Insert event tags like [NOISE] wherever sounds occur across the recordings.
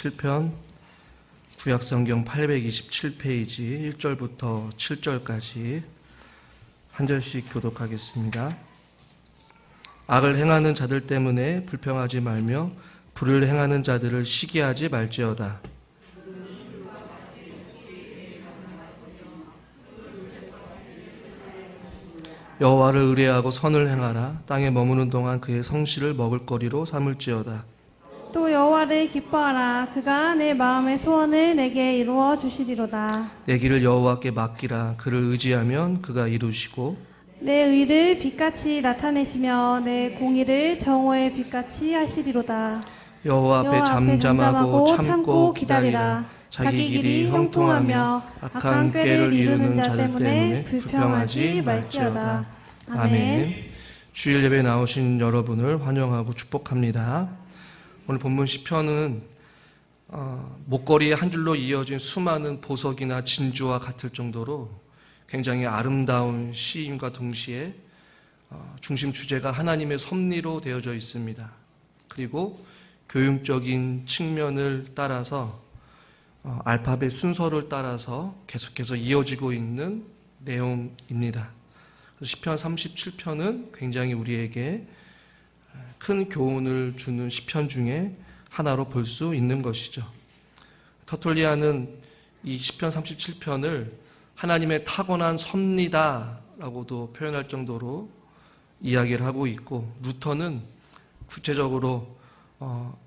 37편 구약성경 827페이지 1절부터 7절까지 한 절씩 교독하겠습니다. 악을 행하는 자들 때문에 불평하지 말며 불을 행하는 자들을 시기하지 말지어다. 여호와를 의뢰하고 선을 행하라. 땅에 머무는 동안 그의 성실을 먹을 거리로 삼을지어다. 또 여호와를 기뻐하라 그가 내 마음의 소원을 내게 이루어 주시리로다 내 길을 여호와께 맡기라. 그를 의지하면 그가 이루시고 내 의를 빛같이 나타내시며 내 공의를 정오의 빛같이 하시리로다 여호와 앞에 잠잠하고 잠잠하고 참고 기다리라. 자기 길이 형통하며 악한 꾀를 이루는 자들 때문에 불평하지 말지어다. 아멘. 주일 예배 나오신 여러분을 환영하고 축복합니다. 오늘 본문 시편은 어, 목걸이에 한 줄로 이어진 수많은 보석이나 진주와 같을 정도로 굉장히 아름다운 시인과 동시에 어, 중심 주제가 하나님의 섭리로 되어져 있습니다. 그리고 교육적인 측면을 따라서 어, 알파벳 순서를 따라서 계속해서 이어지고 있는 내용입니다. 시편 37편은 굉장히 우리에게 큰 교훈을 주는 시편 중에 하나로 볼 수 있는 것이죠. 터툴리아는 이 시편 37편을 하나님의 타고난 섭리다라고도 표현할 정도로 이야기를 하고 있고 루터는 구체적으로 어,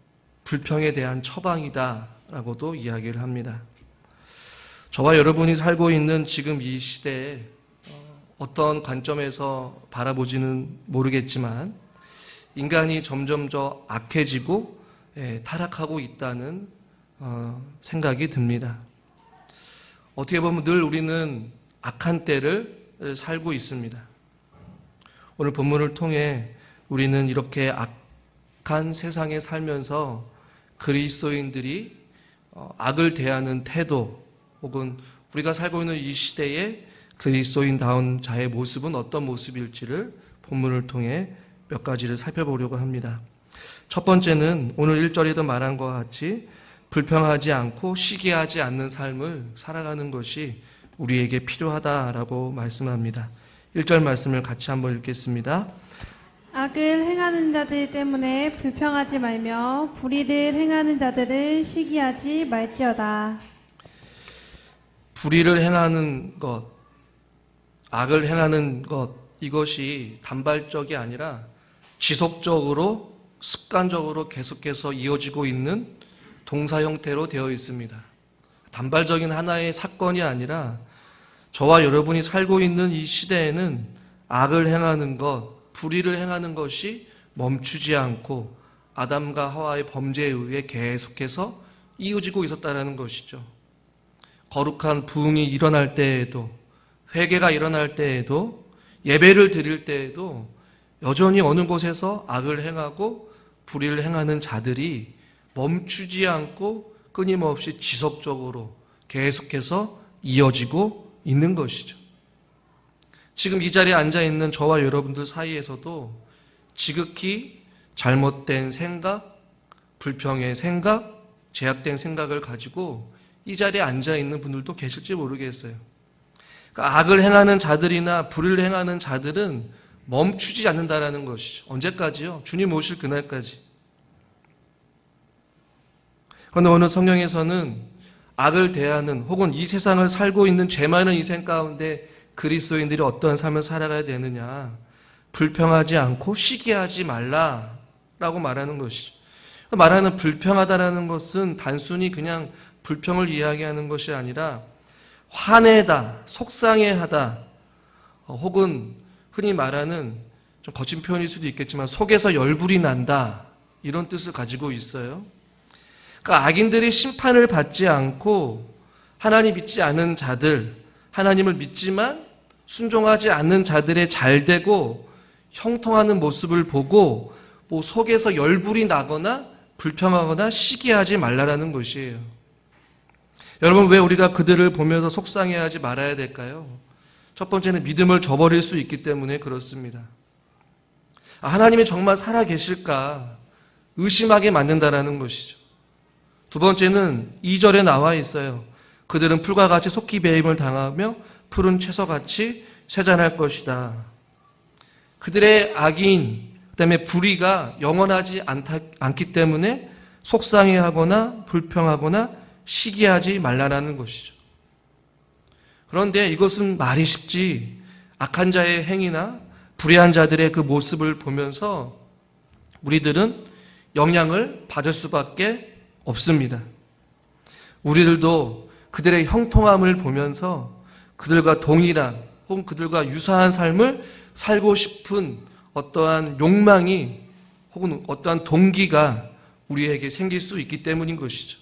불평에 대한 처방이다라고도 이야기를 합니다. 저와 여러분이 살고 있는 지금 이 시대에 어, 어떤 관점에서 바라보지는 모르겠지만 인간이 점점 더 악해지고 예, 타락하고 있다는 어, 생각이 듭니다. 어떻게 보면 늘 우리는 악한 때를 살고 있습니다. 오늘 본문을 통해 우리는 이렇게 악한 세상에 살면서 그리스도인들이 어, 악을 대하는 태도 혹은 우리가 살고 있는 이 시대에 그리스도인다운 자의 모습은 어떤 모습일지를 본문을 통해 몇 가지를 살펴보려고 합니다. 첫 번째는 오늘 1절에도 말한 것 같이 불평하지 않고 시기하지 않는 삶을 살아가는 것이 우리에게 필요하다라고 말씀합니다. 1절 말씀을 같이 한번 읽겠습니다. 악을 행하는 자들 때문에 불평하지 말며 불의를 행하는 자들을 시기하지 말지어다 불의를 행하는 것, 악을 행하는 것, 이것이 단발적이 아니라 지속적으로 습관적으로 계속해서 이어지고 있는 동사 형태로 되어 있습니다. 단발적인 하나의 사건이 아니라 저와 여러분이 살고 있는 이 시대에는 악을 행하는 것, 불의를 행하는 것이 멈추지 않고 아담과 하와의 범죄에 의해 계속해서 이어지고 있었다는 것이죠. 거룩한 부흥이 일어날 때에도 회개가 일어날 때에도 예배를 드릴 때에도 여전히 어느 곳에서 악을 행하고 불의를 행하는 자들이 멈추지 않고 끊임없이 지속적으로 계속해서 이어지고 있는 것이죠. 지금 이 자리에 앉아 있는 저와 여러분들 사이에서도 지극히 잘못된 생각, 불평의 생각, 제약된 생각을 가지고 이 자리에 앉아 있는 분들도 계실지 모르겠어요. 그러니까 악을 행하는 자들이나 불의를 행하는 자들은 멈추지 않는다라는 것이죠. 언제까지요? 주님 오실 그날까지. 그런데 오늘 성경에서는 악을 대하는 혹은 이 세상을 살고 있는 죄 많은 인생 가운데 그리스도인들이 어떤 삶을 살아가야 되느냐. 불평하지 않고 시기하지 말라라고 말하는 것이죠. 말하는 불평하다라는 것은 단순히 그냥 불평을 이야기하는 것이 아니라 화내다, 속상해하다, 어, 혹은 흔히 말하는 좀 거친 표현일 수도 있겠지만 속에서 열불이 난다 이런 뜻을 가지고 있어요. 그러니까 악인들이 심판을 받지 않고 하나님 믿지 않은 자들, 하나님을 믿지만 순종하지 않는 자들의 잘되고 형통하는 모습을 보고 뭐 속에서 열불이 나거나 불평하거나 시기하지 말라라는 것이에요. 여러분 왜 우리가 그들을 보면서 속상해하지 말아야 될까요? 첫 번째는 믿음을 저버릴 수 있기 때문에 그렇습니다. 아, 하나님이 정말 살아 계실까 의심하게 만든다라는 것이죠. 두 번째는 2절에 나와 있어요. 그들은 풀과 같이 속기 배임을 당하며 푸른 채소같이 세잔할 것이다. 그들의 악인, 그 다음에 불의가 영원하지 않다, 않기 때문에 속상해하거나 불평하거나 시기하지 말라라는 것이죠. 그런데 이것은 말이 쉽지 악한 자의 행위나 불의한 자들의 그 모습을 보면서 우리들은 영향을 받을 수밖에 없습니다. 우리들도 그들의 형통함을 보면서 그들과 동일한 혹은 그들과 유사한 삶을 살고 싶은 어떠한 욕망이 혹은 어떠한 동기가 우리에게 생길 수 있기 때문인 것이죠.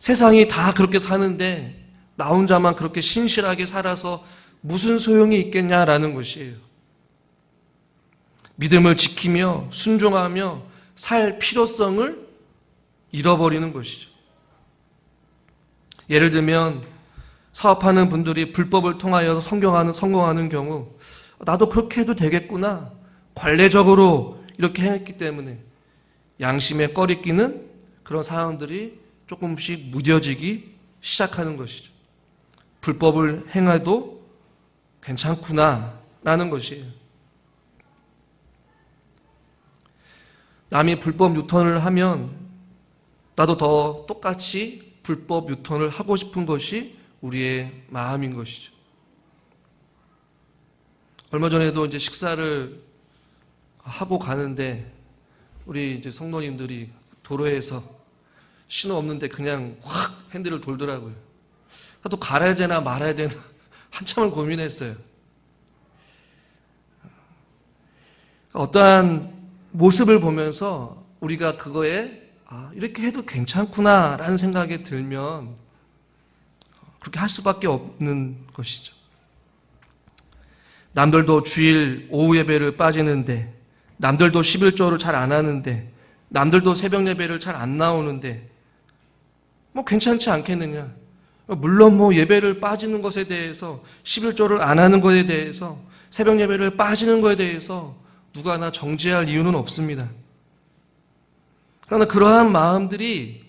세상이 다 그렇게 사는데 나 혼자만 그렇게 신실하게 살아서 무슨 소용이 있겠냐라는 것이에요. 믿음을 지키며 순종하며 살 필요성을 잃어버리는 것이죠. 예를 들면 사업하는 분들이 불법을 통하여 성경하는 성공하는 경우 나도 그렇게 해도 되겠구나 관례적으로 이렇게 행했기 때문에 양심에 꺼리 끼는 그런 상황들이 조금씩 무뎌지기 시작하는 것이죠. 불법을 행해도 괜찮구나라는 것이에요. 남이 불법 유턴을 하면 나도 더 똑같이 불법 유턴을 하고 싶은 것이 우리의 마음인 것이죠. 얼마 전에도 이제 식사를 하고 가는데 우리 이제 성도님들이 도로에서 신호 없는데 그냥 확 핸들을 돌더라고요. 또 갈아야 되나 말아야 되나 [LAUGHS] 한참을 고민했어요. 어떠한 모습을 보면서 우리가 그거에 아, 이렇게 해도 괜찮구나라는 생각이 들면 그렇게 할 수밖에 없는 것이죠. 남들도 주일 오후 예배를 빠지는데, 남들도 11조를 잘 안 하는데, 남들도 새벽 예배를 잘 안 나오는데, 뭐 괜찮지 않겠느냐. 물론 뭐 예배를 빠지는 것에 대해서, 11조를 안 하는 것에 대해서, 새벽 예배를 빠지는 것에 대해서 누가 하나 정죄할 이유는 없습니다. 그러나 그러한 마음들이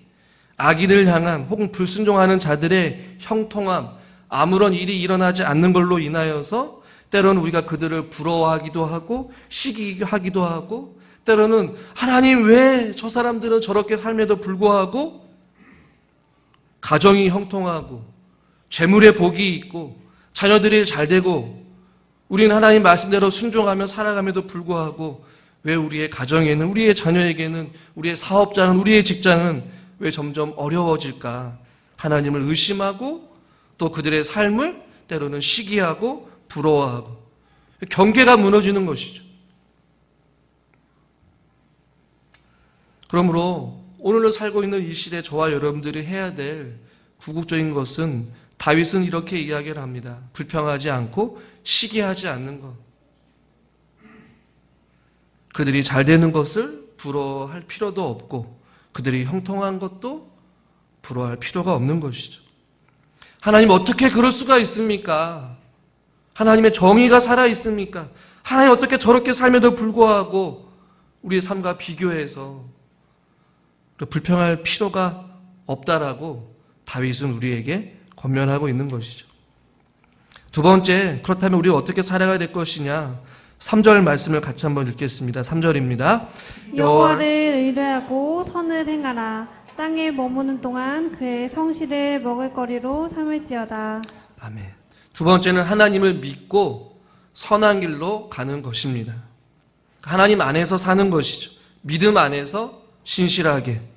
악인을 향한 혹은 불순종하는 자들의 형통함, 아무런 일이 일어나지 않는 걸로 인하여서 때로는 우리가 그들을 부러워하기도 하고 시기하기도 하고 때로는 하나님 왜 저 사람들은 저렇게 삶에도 불구하고 가정이 형통하고 재물의 복이 있고 자녀들이 잘 되고 우리는 하나님 말씀대로 순종하며 살아감에도 불구하고 왜 우리의 가정에는 우리의 자녀에게는 우리의 사업자는 우리의 직장은 왜 점점 어려워질까? 하나님을 의심하고 또 그들의 삶을 때로는 시기하고 부러워하고 경계가 무너지는 것이죠. 그러므로 오늘을 살고 있는 이 시대 저와 여러분들이 해야 될 궁극적인 것은 다윗은 이렇게 이야기를 합니다. 불평하지 않고 시기하지 않는 것. 그들이 잘 되는 것을 부러워할 필요도 없고 그들이 형통한 것도 부러워할 필요가 없는 것이죠. 하나님 어떻게 그럴 수가 있습니까? 하나님의 정의가 살아 있습니까? 하나님 어떻게 저렇게 삶에도 불구하고 우리의 삶과 비교해서 불평할 필요가 없다라고 다윗은 우리에게 권면하고 있는 것이죠. 두 번째, 그렇다면 우리 어떻게 살아가야 될 것이냐? 3절 말씀을 같이 한번 읽겠습니다. 3절입니다. 여호와를 의뢰하고 선을 행하라. 땅에 머무는 동안 그의 성실을 먹을거리로 삼을지어다. 아멘. 두 번째는 하나님을 믿고 선한 길로 가는 것입니다. 하나님 안에서 사는 것이죠. 믿음 안에서 신실하게.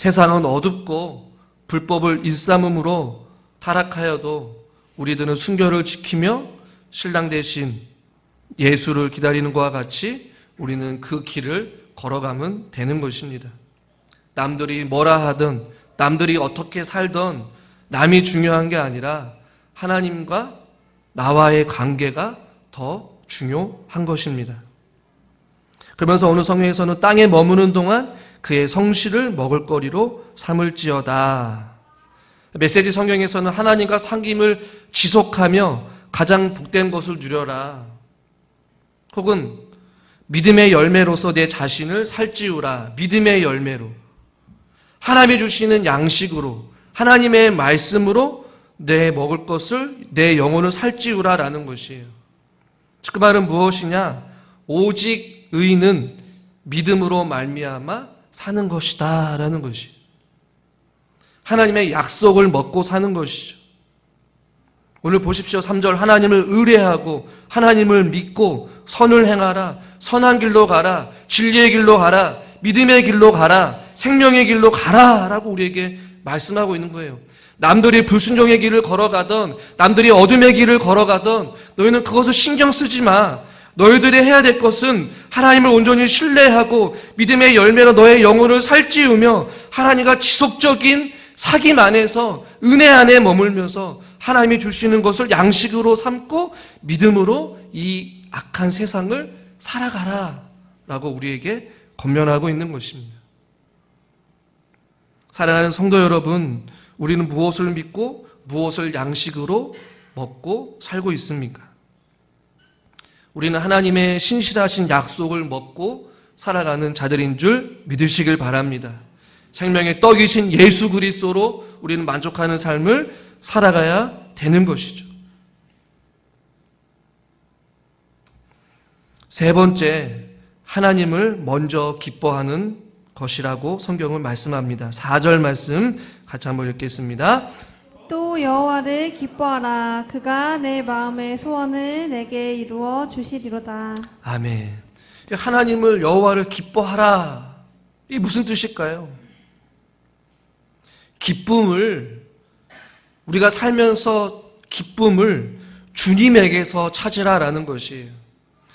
세상은 어둡고 불법을 일삼음으로 타락하여도 우리들은 순결을 지키며 신랑 대신 예수를 기다리는 것과 같이 우리는 그 길을 걸어가면 되는 것입니다. 남들이 뭐라 하든 남들이 어떻게 살던 남이 중요한 게 아니라 하나님과 나와의 관계가 더 중요한 것입니다. 그러면서 오늘 성경에서는 땅에 머무는 동안 그의 성실을 먹을거리로 삼을지어다. 메시지 성경에서는 하나님과 상김을 지속하며 가장 복된 것을 누려라. 혹은 믿음의 열매로서 내 자신을 살찌우라. 믿음의 열매로. 하나님이 주시는 양식으로 하나님의 말씀으로 내 먹을 것을 내 영혼을 살찌우라라는 것이에요. 그 말은 무엇이냐? 오직 의인은 믿음으로 말미암아 사는 것이다 라는 것이. 하나님의 약속을 먹고 사는 것이죠. 오늘 보십시오. 3절 하나님을 의뢰하고 하나님을 믿고 선을 행하라. 선한 길로 가라. 진리의 길로 가라. 믿음의 길로 가라. 생명의 길로 가라라고 우리에게 말씀하고 있는 거예요. 남들이 불순종의 길을 걸어가던 남들이 어둠의 길을 걸어가던 너희는 그것을 신경 쓰지 마. 너희들이 해야 될 것은 하나님을 온전히 신뢰하고 믿음의 열매로 너의 영혼을 살찌우며 하나님과 지속적인 사귐 안에서 은혜 안에 머물면서 하나님이 주시는 것을 양식으로 삼고 믿음으로 이 악한 세상을 살아가라 라고 우리에게 권면하고 있는 것입니다. 사랑하는 성도 여러분, 우리는 무엇을 믿고 무엇을 양식으로 먹고 살고 있습니까? 우리는 하나님의 신실하신 약속을 먹고 살아가는 자들인 줄 믿으시길 바랍니다. 생명의 떡이신 예수 그리스도로 우리는 만족하는 삶을 살아가야 되는 것이죠. 세 번째, 하나님을 먼저 기뻐하는 것이라고 성경은 말씀합니다. 4절 말씀 같이 한번 읽겠습니다. 또 여호와를 기뻐하라 그가 내 마음의 소원을 내게 이루어 주시리로다 아멘. 하나님을 여호와를 기뻐하라. 이 무슨 뜻일까요? 기쁨을 우리가 살면서 기쁨을 주님에게서 찾으라라는 것이에요.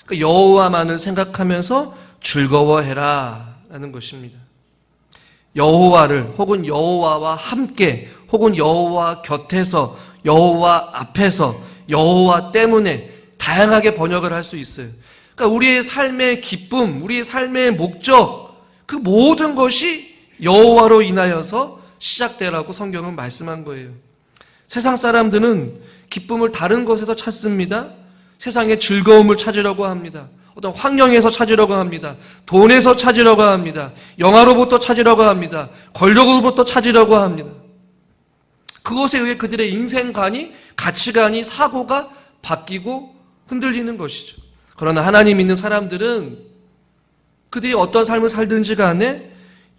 그러니까 여호와만을 생각하면서 즐거워해라라는 것입니다. 여호와를 혹은 여호와와 함께 혹은 여호와 곁에서 여호와 앞에서 여호와 때문에 다양하게 번역을 할 수 있어요. 그러니까 우리의 삶의 기쁨, 우리의 삶의 목적 그 모든 것이 여호와로 인하여서 시작되라고 성경은 말씀한 거예요. 세상 사람들은 기쁨을 다른 것에서 찾습니다. 세상의 즐거움을 찾으려고 합니다. 어떤 환경에서 찾으려고 합니다. 돈에서 찾으려고 합니다. 영화로부터 찾으려고 합니다. 권력으로부터 찾으려고 합니다. 그것에 의해 그들의 인생관이, 가치관이, 사고가 바뀌고 흔들리는 것이죠. 그러나 하나님 믿는 사람들은 그들이 어떤 삶을 살든지 간에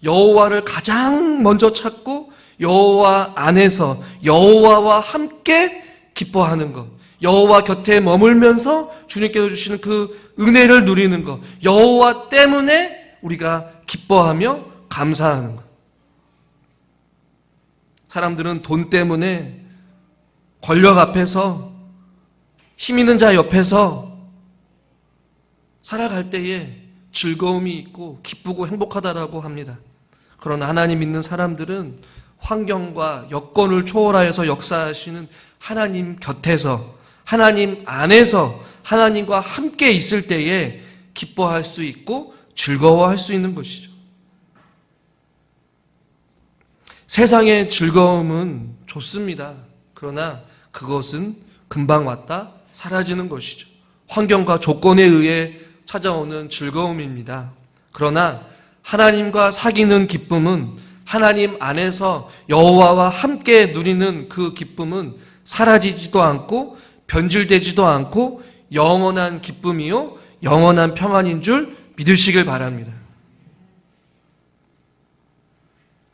여호와를 가장 먼저 찾고 여호와 안에서 여호와와 함께 기뻐하는 것. 여호와 곁에 머물면서 주님께서 주시는 그 은혜를 누리는 것. 여호와 때문에 우리가 기뻐하며 감사하는 것. 사람들은 돈 때문에 권력 앞에서 힘 있는 자 옆에서 살아갈 때에 즐거움이 있고 기쁘고 행복하다라고 합니다. 그러나 하나님 믿는 사람들은 환경과 여건을 초월하여서 역사하시는 하나님 곁에서 하나님 안에서 하나님과 함께 있을 때에 기뻐할 수 있고 즐거워할 수 있는 것이죠. 세상의 즐거움은 좋습니다. 그러나 그것은 금방 왔다 사라지는 것이죠. 환경과 조건에 의해 찾아오는 즐거움입니다. 그러나 하나님과 사귀는 기쁨은 하나님 안에서 여호와와 함께 누리는 그 기쁨은 사라지지도 않고 변질되지도 않고 영원한 기쁨이요 영원한 평안인 줄 믿으시길 바랍니다.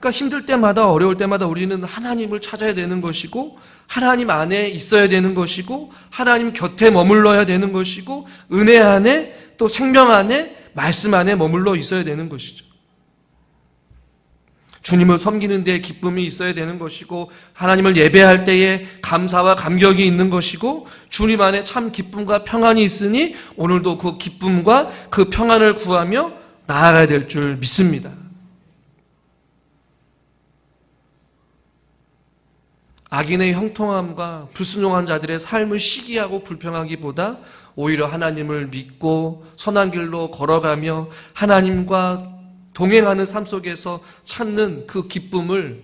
그러니까 힘들 때마다 어려울 때마다 우리는 하나님을 찾아야 되는 것이고 하나님 안에 있어야 되는 것이고 하나님 곁에 머물러야 되는 것이고 은혜 안에 또 생명 안에 말씀 안에 머물러 있어야 되는 것이죠. 주님을 섬기는 데 기쁨이 있어야 되는 것이고 하나님을 예배할 때에 감사와 감격이 있는 것이고 주님 안에 참 기쁨과 평안이 있으니 오늘도 그 기쁨과 그 평안을 구하며 나아가야 될 줄 믿습니다. 악인의 형통함과 불순종한 자들의 삶을 시기하고 불평하기보다 오히려 하나님을 믿고 선한 길로 걸어가며 하나님과 동행하는 삶 속에서 찾는 그 기쁨을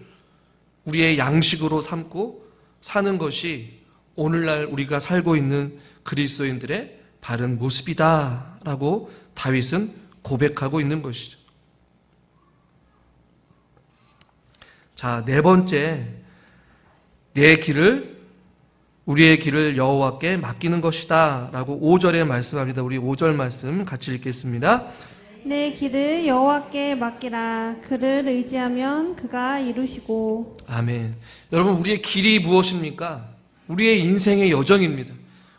우리의 양식으로 삼고 사는 것이 오늘날 우리가 살고 있는 그리스도인들의 바른 모습이다라고 다윗은 고백하고 있는 것이죠. 자, 네 번째 내 길을 우리의 길을 여호와께 맡기는 것이다 라고 5절에 말씀합니다. 우리 5절 말씀 같이 읽겠습니다. 내 길을 여호와께 맡기라 그를 의지하면 그가 이루시고 아멘. 여러분, 우리의 길이 무엇입니까? 우리의 인생의 여정입니다.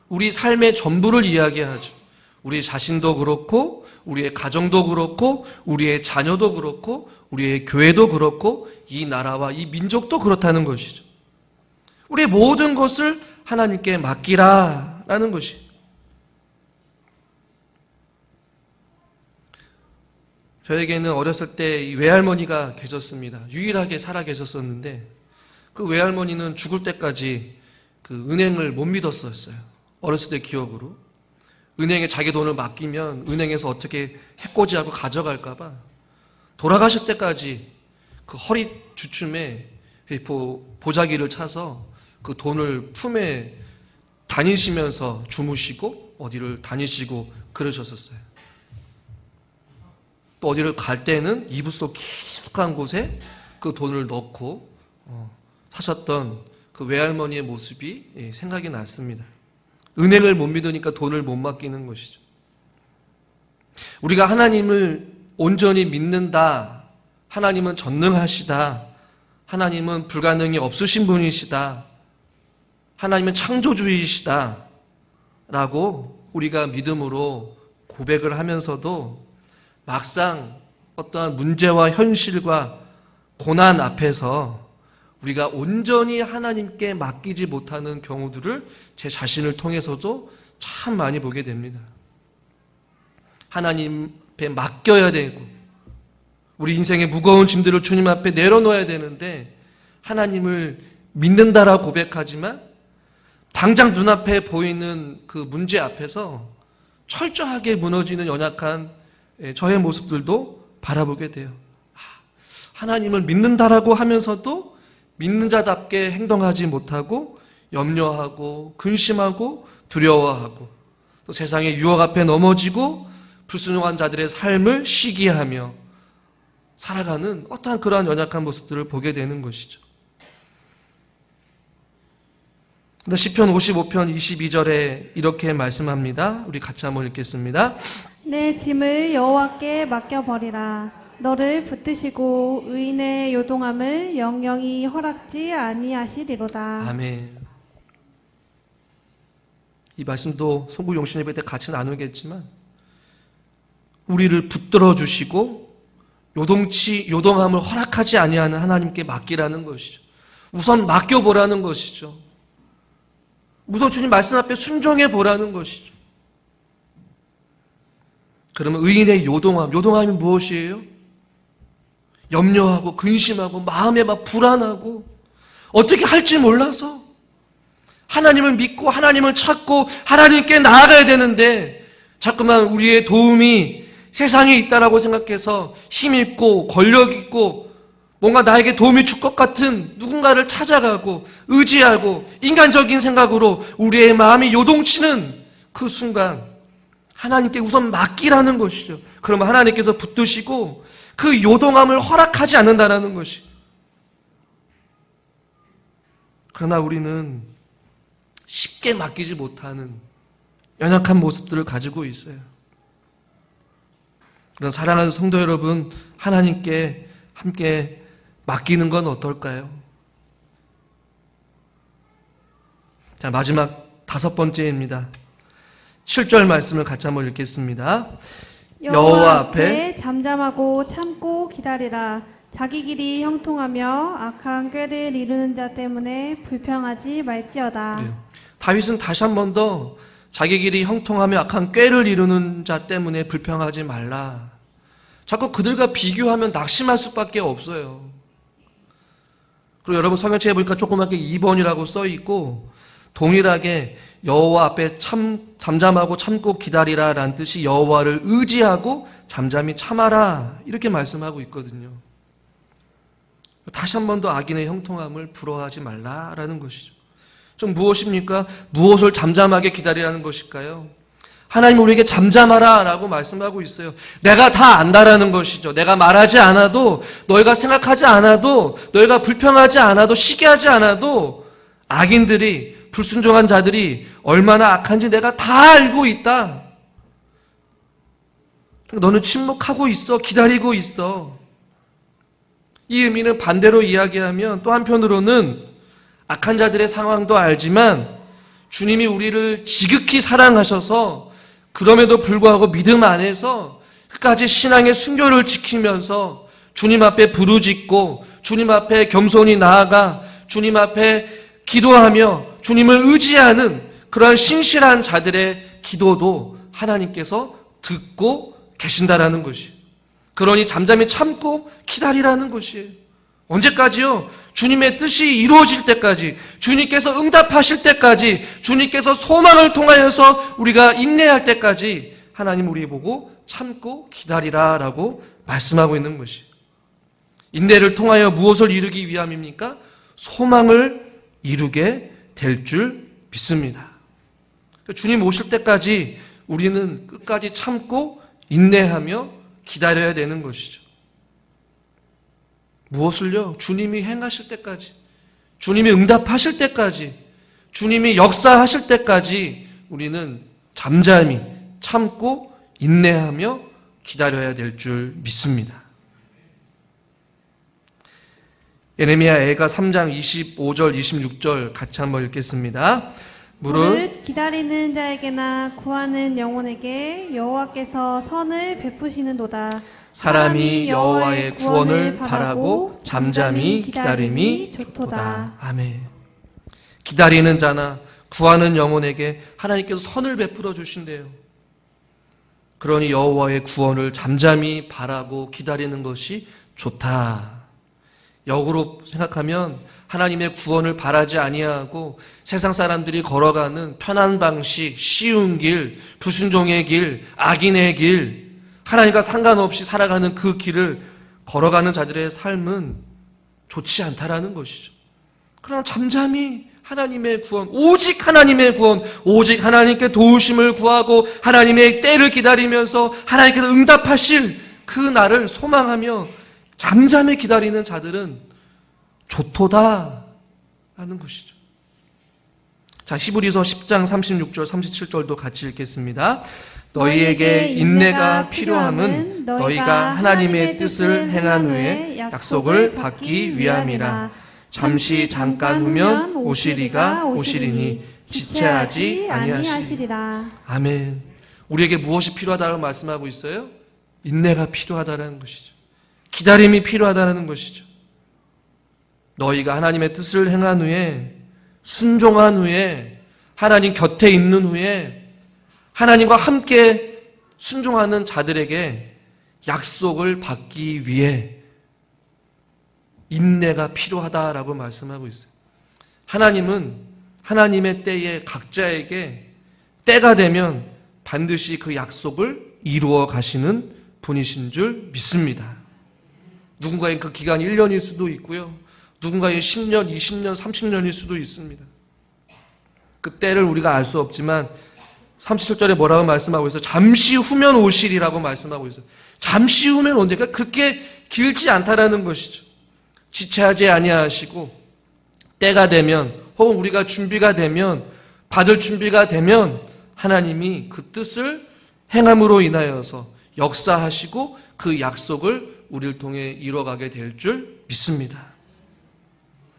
우리 삶의 전부를 이야기하죠. 우리 자신도 그렇고, 우리의 가정도 그렇고, 우리의 자녀도 그렇고, 우리의 교회도 그렇고, 이 나라와 이 민족도 그렇다는 것이죠. 우리의 모든 것을 하나님께 맡기라 라는 것이. 저에게는 어렸을 때이 외할머니가 계셨습니다. 유일하게 살아 계셨었는데 그 외할머니는 죽을 때까지 그 은행을 못 믿었었어요. 어렸을 때 기억으로. 은행에 자기 돈을 맡기면 은행에서 어떻게 해코지하고 가져갈까봐 돌아가실 때까지 그 허리 주춤에 보- 보자기를 차서 그 돈을 품에 다니시면서 주무시고 어디를 다니시고 그러셨었어요. 또 어디를 갈 때는 이불 속 깊숙한 곳에 그 돈을 넣고 어, 사셨던 그 외할머니의 모습이 예, 생각이 났습니다. 은행을 못 믿으니까 돈을 못 맡기는 것이죠. 우리가 하나님을 온전히 믿는다. 하나님은 전능하시다. 하나님은 불가능이 없으신 분이시다. 하나님은 창조주이시다. 라고 우리가 믿음으로 고백을 하면서도 막상 어떠한 문제와 현실과 고난 앞에서 우리가 온전히 하나님께 맡기지 못하는 경우들을 제 자신을 통해서도 참 많이 보게 됩니다. 하나님 앞에 맡겨야 되고, 우리 인생의 무거운 짐들을 주님 앞에 내려놓아야 되는데, 하나님을 믿는다라고 고백하지만, 당장 눈앞에 보이는 그 문제 앞에서 철저하게 무너지는 연약한 예, 저의 모습들도 바라보게 돼요. 아, 하나님을 믿는다라고 하면서도 믿는 자답게 행동하지 못하고 염려하고 근심하고 두려워하고 또 세상의 유혹 앞에 넘어지고 불순종한 자들의 삶을 시기하며 살아가는 어떠한 그러한 연약한 모습들을 보게 되는 것이죠. 근데 시편 55편 22절에 이렇게 말씀합니다. 우리 같이 한번 읽겠습니다. 내 짐을 여호와께 맡겨 버리라 너를 붙드시고 의인의 요동함을 영영이 허락지 아니하시리로다 아멘. 이 말씀도 송구 용신 예배 때 같이 나누겠지만 우리를 붙들어 주시고 요동치 요동함을 허락하지 아니하는 하나님께 맡기라는 것이죠. 우선 맡겨 보라는 것이죠. 우선 주님 말씀 앞에 순종해 보라는 것이죠. 그러면 의인의 요동함, 요동함이 무엇이에요? 염려하고 근심하고 마음에 막 불안하고 어떻게 할지 몰라서 하나님을 믿고 하나님을 찾고 하나님께 나아가야 되는데 자꾸만 우리의 도움이 세상에 있다라고 생각해서 힘 있고 권력 있고 뭔가 나에게 도움이 줄 것 같은 누군가를 찾아가고 의지하고 인간적인 생각으로 우리의 마음이 요동치는 그 순간 하나님께 우선 맡기라는 것이죠. 그러면 하나님께서 붙드시고 그 요동함을 허락하지 않는다라는 것이. 그러나 우리는 쉽게 맡기지 못하는 연약한 모습들을 가지고 있어요. 그런 사랑하는 성도 여러분, 하나님께 함께 맡기는 건 어떨까요? 자, 마지막 다섯 번째입니다. 7절 말씀을 같이 한번 읽겠습니다. 여호와 앞에 잠잠하고 참고 기다리라 자기 길이 형통하며 악한 꾀를 이루는 자 때문에 불평하지 말지어다 네. 다윗은 다시 한 번 더 자기 길이 형통하며 악한 꾀를 이루는 자 때문에 불평하지 말라. 자꾸 그들과 비교하면 낙심할 수밖에 없어요. 그리고 여러분 성경책에 보니까 조그맣게 2번이라고 써 있고 동일하게 여호와 앞에 참 잠잠하고 참고 기다리라라는 뜻이 여호와를 의지하고 잠잠히 참아라 이렇게 말씀하고 있거든요. 다시 한 번 더 악인의 형통함을 부러워하지 말라라는 것이죠. 좀 무엇입니까? 무엇을 잠잠하게 기다리라는 것일까요? 하나님 우리에게 잠잠하라 라고 말씀하고 있어요. 내가 다 안다라는 것이죠. 내가 말하지 않아도, 너희가 생각하지 않아도, 너희가 불평하지 않아도, 시기하지 않아도, 악인들이, 불순종한 자들이 얼마나 악한지 내가 다 알고 있다. 너는 침묵하고 있어. 기다리고 있어. 이 의미는 반대로 이야기하면 또 한편으로는 악한 자들의 상황도 알지만 주님이 우리를 지극히 사랑하셔서 그럼에도 불구하고 믿음 안에서 끝까지 신앙의 순교를 지키면서 주님 앞에 부르짖고 주님 앞에 겸손히 나아가 주님 앞에 기도하며 주님을 의지하는 그러한 신실한 자들의 기도도 하나님께서 듣고 계신다라는 것이. 그러니 잠잠히 참고 기다리라는 것이에요. 언제까지요? 주님의 뜻이 이루어질 때까지, 주님께서 응답하실 때까지, 주님께서 소망을 통하여서 우리가 인내할 때까지 하나님 우리 보고 참고 기다리라 라고 말씀하고 있는 것이. 인내를 통하여 무엇을 이루기 위함입니까? 소망을 이루게 될 줄 믿습니다. 그러니까 주님 오실 때까지 우리는 끝까지 참고 인내하며 기다려야 되는 것이죠. 무엇을요? 주님이 행하실 때까지, 주님이 응답하실 때까지, 주님이 역사하실 때까지 우리는 잠잠히 참고 인내하며 기다려야 될 줄 믿습니다. 예레미야 애가 3장 25절 26절 같이 한번 읽겠습니다. 무릇 기다리는 자에게나 구하는 영혼에게 여호와께서 선을 베푸시는도다. 사람이 여호와의 구원을 바라고 잠잠히 기다림이 좋도다. 아멘. 기다리는 자나 구하는 영혼에게 하나님께서 선을 베풀어 주신대요. 그러니 여호와의 구원을 잠잠히 바라고 기다리는 것이 좋다. 역으로 생각하면 하나님의 구원을 바라지 아니하고 세상 사람들이 걸어가는 편한 방식, 쉬운 길, 불순종의 길, 악인의 길, 하나님과 상관없이 살아가는 그 길을 걸어가는 자들의 삶은 좋지 않다라는 것이죠. 그러나 잠잠히 하나님의 구원, 오직 하나님의 구원, 오직 하나님께 도우심을 구하고 하나님의 때를 기다리면서 하나님께서 응답하실 그 날을 소망하며 잠잠히 기다리는 자들은 좋도다 하는 것이죠. 자, 히브리서 10장 36절 37절도 같이 읽겠습니다. 너희에게 인내가 필요함은 너희가 하나님의 뜻을 행한 후에 약속을 받기 위함이라. 잠시 잠깐 후면 오시리가 오시리니 지체하지 아니하시리. 아니하시리라. 아멘. 우리에게 무엇이 필요하다고 말씀하고 있어요? 인내가 필요하다는 것이죠. 기다림이 필요하다는 것이죠. 너희가 하나님의 뜻을 행한 후에 순종한 후에 하나님 곁에 있는 후에 하나님과 함께 순종하는 자들에게 약속을 받기 위해 인내가 필요하다라고 말씀하고 있어요. 하나님은 하나님의 때에 각자에게 때가 되면 반드시 그 약속을 이루어 가시는 분이신 줄 믿습니다. 누군가의 그 기간이 1년일 수도 있고요. 누군가의 10년, 20년, 30년일 수도 있습니다. 그 때를 우리가 알 수 없지만 37절에 뭐라고 말씀하고 있어요? 잠시 후면 오실이라고 말씀하고 있어요. 잠시 후면 온다니까 그렇게 길지 않다라는 것이죠. 지체하지 아니하시고 때가 되면 혹은 우리가 준비가 되면 받을 준비가 되면 하나님이 그 뜻을 행함으로 인하여서 역사하시고 그 약속을 우리를 통해 이뤄가게 될 줄 믿습니다.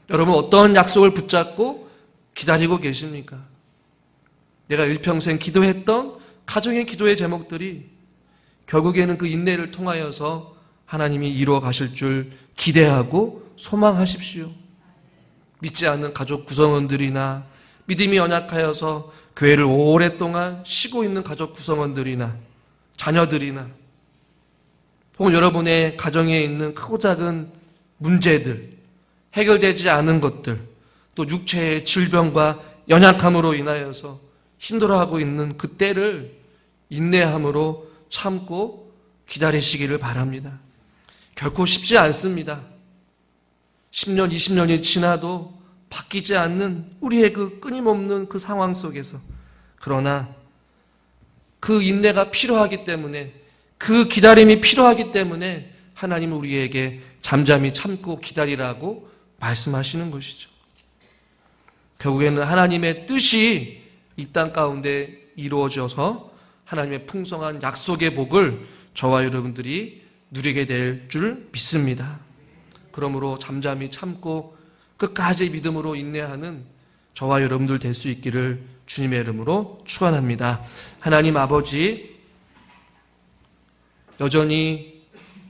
여러분 어떤 약속을 붙잡고 기다리고 계십니까? 내가 일평생 기도했던 가정의 기도의 제목들이 결국에는 그 인내를 통하여서 하나님이 이루어 가실 줄 기대하고 소망하십시오. 믿지 않는 가족 구성원들이나 믿음이 연약하여서 교회를 오랫동안 쉬고 있는 가족 구성원들이나 자녀들이나 혹은 여러분의 가정에 있는 크고 작은 문제들, 해결되지 않은 것들, 또 육체의 질병과 연약함으로 인하여서 힘들어하고 있는 그 때를 인내함으로 참고 기다리시기를 바랍니다. 결코 쉽지 않습니다. 10년, 20년이 지나도 바뀌지 않는 우리의 그 끊임없는 그 상황 속에서. 그러나 그 인내가 필요하기 때문에 그 기다림이 필요하기 때문에 하나님은 우리에게 잠잠히 참고 기다리라고 말씀하시는 것이죠. 결국에는 하나님의 뜻이 이 땅 가운데 이루어져서 하나님의 풍성한 약속의 복을 저와 여러분들이 누리게 될 줄 믿습니다. 그러므로 잠잠히 참고 끝까지 믿음으로 인내하는 저와 여러분들 될 수 있기를 주님의 이름으로 축원합니다. 하나님 아버지 여전히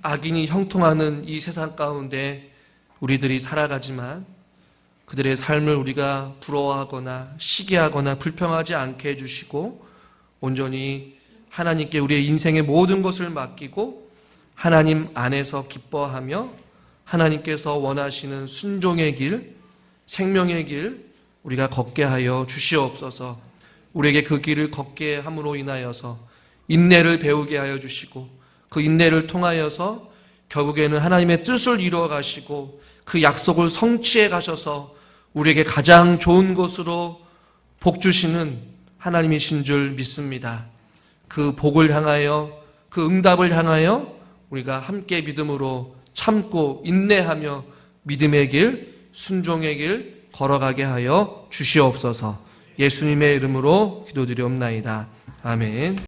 악인이 형통하는 이 세상 가운데 우리들이 살아가지만 그들의 삶을 우리가 부러워하거나 시기하거나 불평하지 않게 해주시고 온전히 하나님께 우리의 인생의 모든 것을 맡기고 하나님 안에서 기뻐하며 하나님께서 원하시는 순종의 길, 생명의 길 우리가 걷게 하여 주시옵소서. 우리에게 그 길을 걷게 함으로 인하여서 인내를 배우게 하여 주시고 그 인내를 통하여서 결국에는 하나님의 뜻을 이루어 가시고 그 약속을 성취해 가셔서 우리에게 가장 좋은 것으로 복 주시는 하나님이신 줄 믿습니다. 그 복을 향하여 그 응답을 향하여 우리가 함께 믿음으로 참고 인내하며 믿음의 길, 순종의 길 걸어가게 하여 주시옵소서. 예수님의 이름으로 기도드리옵나이다. 아멘.